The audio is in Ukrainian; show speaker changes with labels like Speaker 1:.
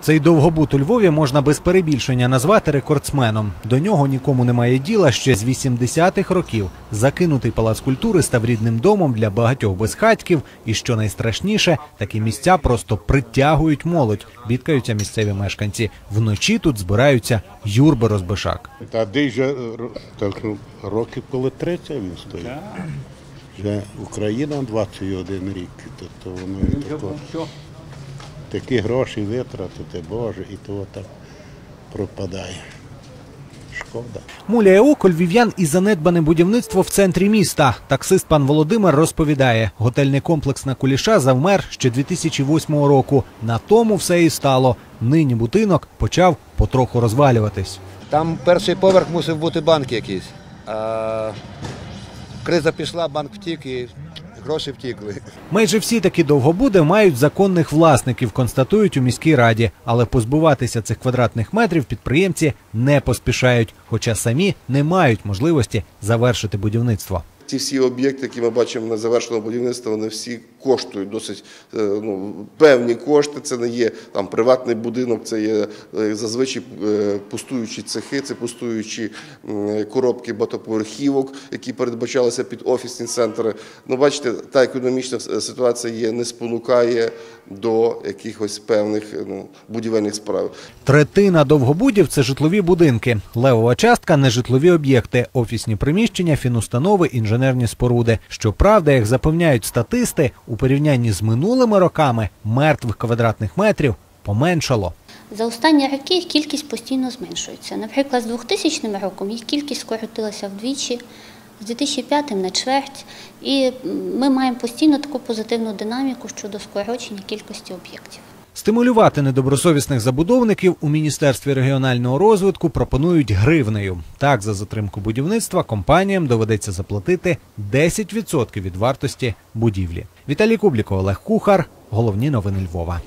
Speaker 1: Цей довгобут у Львові можна без перебільшення назвати рекордсменом. До нього нікому немає діла ще з 80-х років. Закинутий палац культури став рідним домом для багатьох безхатьків. І що найстрашніше, такі місця просто притягують молодь. Бідкаються місцеві мешканці. Вночі тут збираються юрби розбишак.
Speaker 2: Та де вже так, ну, років коли 30 він стоїть. Вже Україна 21 рік, то воно і тако, такі гроші витратити, Боже, і то так пропадає. Шкода.
Speaker 1: Муляє око львів'ян і занедбане будівництво в центрі міста. Таксист пан Володимир розповідає, готельний комплекс на Куліша завмер ще 2008 року. На тому все і стало. Нині будинок почав потроху розвалюватись.
Speaker 3: Там перший поверх мусив бути банк якийсь. А криза пішла, банк втік і гроші втікли.
Speaker 1: Майже всі такі довгобуди мають законних власників, констатують у міській раді. Але позбуватися цих квадратних метрів підприємці не поспішають, хоча самі не мають можливості завершити будівництво.
Speaker 4: Ці всі об'єкти, які ми бачимо на завершеному будівництві, вони всі коштують досить е, ну, певні кошти. Це не є там приватний будинок, це є е, зазвичай е, пустуючі цехи, це пустуючі коробки багатоповерхівок, які передбачалися під офісні центри. Ну, бачите, та економічна ситуація є, не спонукає до якихось певних ну, будівельних справ.
Speaker 1: Третина довгобудів це житлові будинки. Левова частка нежитлові об'єкти, офісні приміщення, фінустанови, інженерні споруди. Щоправда, як запевняють статисти, у порівнянні з минулими роками мертвих квадратних метрів поменшало.
Speaker 5: За останні роки їх кількість постійно зменшується. Наприклад, з 2000 роком їх кількість скоротилася вдвічі, з 2005 на чверть. І ми маємо постійно таку позитивну динаміку щодо скорочення кількості об'єктів.
Speaker 1: Стимулювати недобросовісних забудовників у міністерстві регіонального розвитку пропонують гривнею. Так, за затримку будівництва компаніям доведеться заплатити 10% від вартості будівлі. Віталій Кубліко, Олег Кухар. Головні новини Львова.